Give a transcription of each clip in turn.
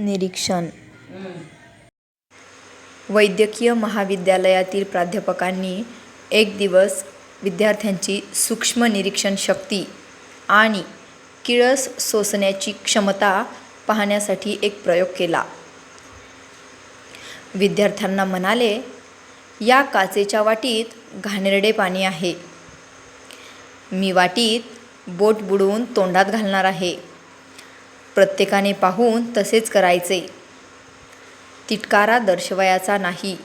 निरीक्षण. वैद्यकीय महाविद्यालयातील प्राध्यापकांनी एक दिवस विद्यार्थ्यांची सूक्ष्म निरीक्षण शक्ती आणि किळस सोसण्याची क्षमता पाहण्यासाठी एक प्रयोग केला. विद्यार्थ्यांना म्हणाले या काचेच्या वाटीत घाणेरडे पाणी आहे. मी वाटीत बोट बुडवून तोंडात घालणार आहे. प्रत्येकाने पाहून तसेच करायचे. तिटकारा दर्शवायचा नाही.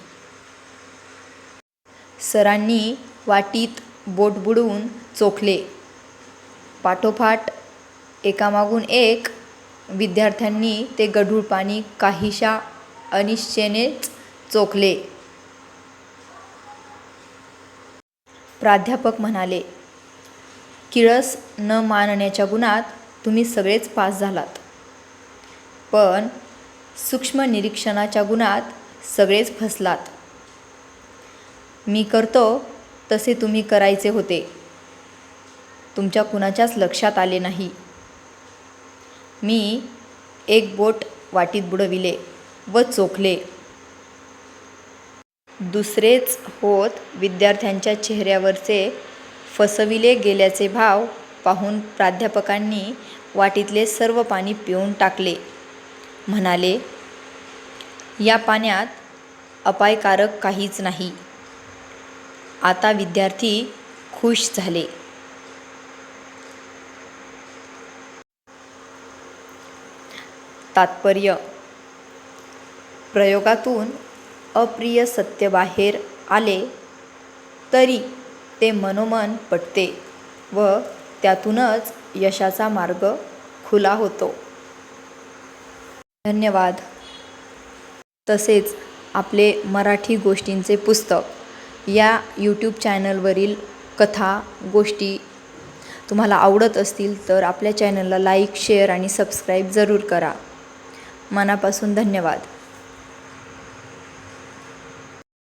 सरांनी वाटीत बोट बुडवून चोखले. पाठोपाठ एकामागून एक विद्यार्थ्यांनी ते गढूळ पाणी काहीशा अनिश्चेनेच चोखले. प्राध्यापक म्हणाले किळस न मानण्याच्या गुणात तुम्ही सगळेच पास झालात. पण सूक्ष्म निरीक्षणाच्या गुणात सगळेच फसलात. मी करतो तसे तुम्ही करायचे होते. तुमच्या कुणाच्याच लक्षात आले नाही. मी एक बोट वाटीत बुडविले व चोखले. दुसरेच होत विद्यार्थ्यांच्या चेहऱ्यावरचे फसविले गेल्याचे भाव पाहून प्राध्यापकांनी वाटीतले सर्व पाणी पिऊन टाकले. म्हणाले या पाण्यात अपायकारक काहीच नाही. आता विद्यार्थी खुश झाले. तात्पर्य प्रयोगातून अप्रिय सत्य बाहेर आले तरी ते मनोमन पटते व त्यातूनच यशाचा मार्ग खुला होतो. धन्यवाद. तसेच आपले मराठी गोष्टींचे पुस्तक या यूट्यूब चॅनलवरील कथा गोष्टी तुम्हाला आवडत असतील तर आपल्या चॅनलला लाईक शेअर आणि सबस्क्राईब जरूर करा. मनापासून धन्यवाद.